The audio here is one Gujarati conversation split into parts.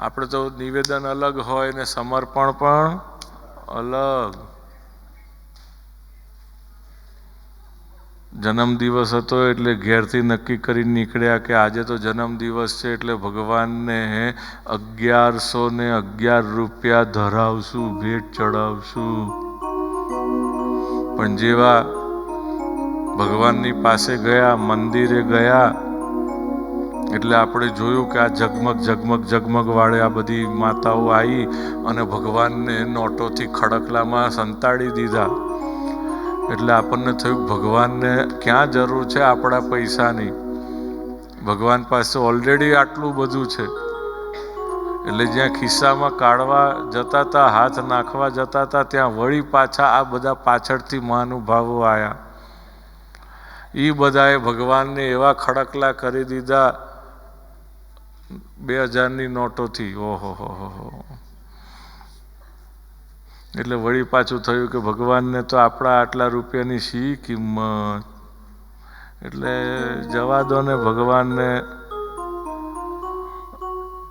આપણે તો નિવેદન અલગ હોય ને સમર્પણ પણ અલગ. જન્મદિવસ હતો એટલે ઘેરથી નક્કી કરી નીકળ્યા કે આજે તો જન્મદિવસ છે એટલે ભગવાનને અગિયારસો ને અગિયાર રૂપિયા ધરાવશું, ભેટ ચડાવશું. પણ જેવા ભગવાનની પાસે ગયા, મંદિરે ગયા એટલે આપણે જોયું કે આ ઝગમગ ઝગમગ ઝગમગ વાળે આ બધી માતાઓ આવી અને ભગવાનને નોટોથી ખડકલામાં સંતાડી દીધા. એટલે આપણને થયું ભગવાનને ક્યાં જરૂર છે આપણા પૈસાની? ભગવાન પાસે ઓલરેડી આટલું બધું છે. એટલે જ્યાં ખિસ્સામાં કાઢવા જતા હતા હાથ નાખવા જતા હતા ત્યાં વળી પાછા આ બધા પાછળથી મહાનુભાવો આવ્યા એ બધાએ ભગવાનને એવા ખડકલા કરી દીધા બે હજારની નોટોથી, ઓહો, હો હો હો. એટલે વળી પાછું થયું કે ભગવાનને તો આપણા આટલા રૂપિયાની શી કિંમત? એટલે જવા દો ને ભગવાનને.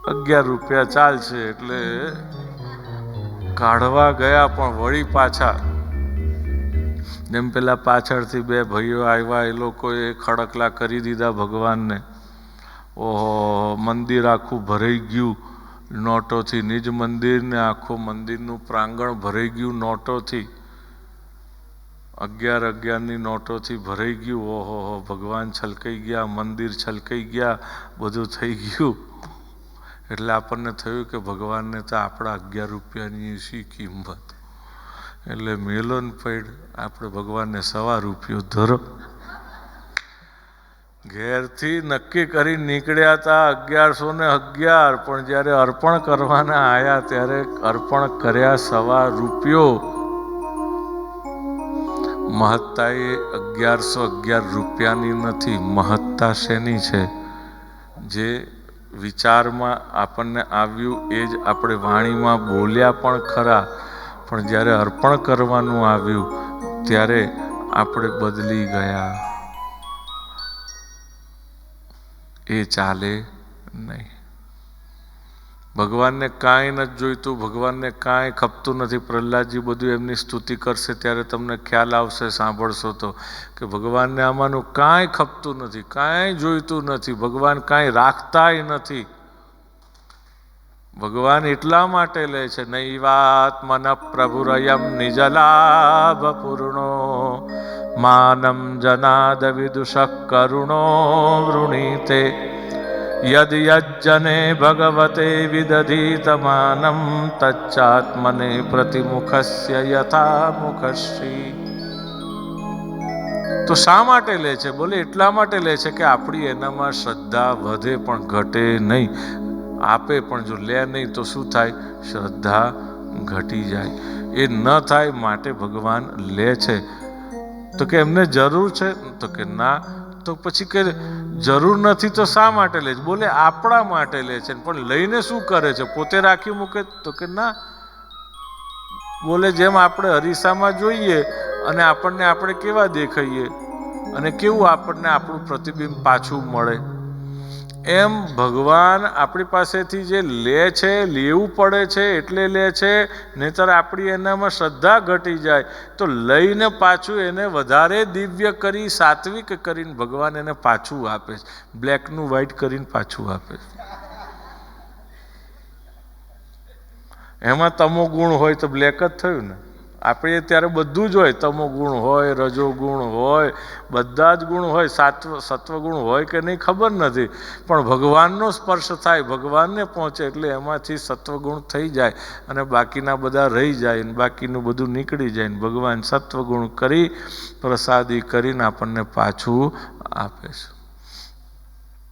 અગિયાર રૂપિયા ચાલશે એટલે કાઢવા ગયા પણ વળી પાછા. જેમ પેલા પાછળથી બે ભાઈઓ આવ્યા, એ લોકોએ ખડકલા કરી દીધા ભગવાનને. ઓહો, મંદિર આખું ભરાઈ ગયું. નોટોથી નિજ મંદિરને આખું મંદિરનું પ્રાંગણ ભરાઈ ગયું નોટોથી. અગિયાર અગિયારની નોટોથી ભરાઈ ગયું. ઓહો, હો, ભગવાન છલકાઈ ગયા, મંદિર છલકાઈ ગયા, બધું થઈ ગયું. એટલે આપણને થયું કે ભગવાનને તો આપણા અગિયાર રૂપિયાની શી કિંમત? એટલે મેલોન પૈડ, આપણે ભગવાનને સવા રૂપિયો ધરો. ઘેરથી નક્કી કરી નીકળ્યા હતા અગિયારસો ને અગિયાર, પણ જ્યારે અર્પણ કરવાના આવ્યા ત્યારે અર્પણ કર્યા સવા રૂપિયો. મહત્તા એ અગિયારસો અગિયાર રૂપિયાની નથી, મહત્તા શેની છે? જે વિચારમાં આપણને આવ્યું એ જ આપણે વાણીમાં બોલ્યા પણ ખરા, પણ જ્યારે અર્પણ કરવાનું આવ્યું ત્યારે આપણે બદલી ગયા. એ ચાલે નહીં. ભગવાનને કાંઈ નથી જોઈતું, ભગવાનને કાંઈ ખપતું નથી. પ્રહલાદજી બધું એમની સ્તુતિ કરશે ત્યારે તમને ખ્યાલ આવશે, સાંભળશો તો, કે ભગવાનને આમાંનું કાંઈ ખપતું નથી, કાંઈ જોઈતું નથી. ભગવાન કાંઈ રાખતાય નથી. ભગવાન એટલા માટે લે છે, નૈવાત્મન પ્રભુરયમ નિજલાભ પૂર્ણો. માનમ જનાદ વિદુષ કરુણો વૃણીતે भगवते विदधीतमानं, तच्चात्मने प्रतिमुखस्य યથા મુખશ્રી તો શા માટે લે છે બોલે એટલા માટે લે છે કે આપણી એનામાં શ્રદ્ધા વધે પણ ઘટે નહીં આપે પણ જો લે નહીં તો શું થાય શ્રદ્ધા ઘટી જાય એ ન થાય માટે ભગવાન લે છે તો કે એમને જરૂર છે? તો કે ના. તો પછી કે જરૂર નથી તો શા માટે લે છે? બોલે આપણા માટે લે છે પણ લઈને શું કરે છે? પોતે રાખી મૂકે? તો કે ના. બોલે જેમ આપણે અરીસામાં જોઈએ અને આપણને આપણે કેવા દેખાઈએ? અને કેવું આપણને આપણું પ્રતિબિંબ પાછું મળે? એમ ભગવાન આપણી પાસેથી જે લે છે, લેવું પડે છે, એટલે લે છે, નહીતર આપણી એનામાં શ્રદ્ધા ઘટી જાય, તો લઈને પાછું એને વધારે દિવ્ય કરી, સાત્વિક કરીને ભગવાન એને પાછું આપે છે. બ્લેકનું વ્હાઈટ કરીને પાછું આપે છે. એમાં તમો ગુણ હોય તો બ્લેક જ થયું ને. આપણે ત્યારે બધું જ હોય. તમો ગુણ હોય, રજો ગુણ હોય, બધા જ ગુણ હોય, સાત્વ, સત્વગુણ હોય કે નહીં ખબર નથી. પણ ભગવાનનો સ્પર્શ થાય, ભગવાનને પહોંચે એટલે એમાંથી સત્વગુણ થઈ જાય અને બાકીના બધા રહી જાય ને બાકીનું બધું નીકળી જાય ને ભગવાન સત્વગુણ કરી પ્રસાદી કરીને આપણને પાછું આપે છે.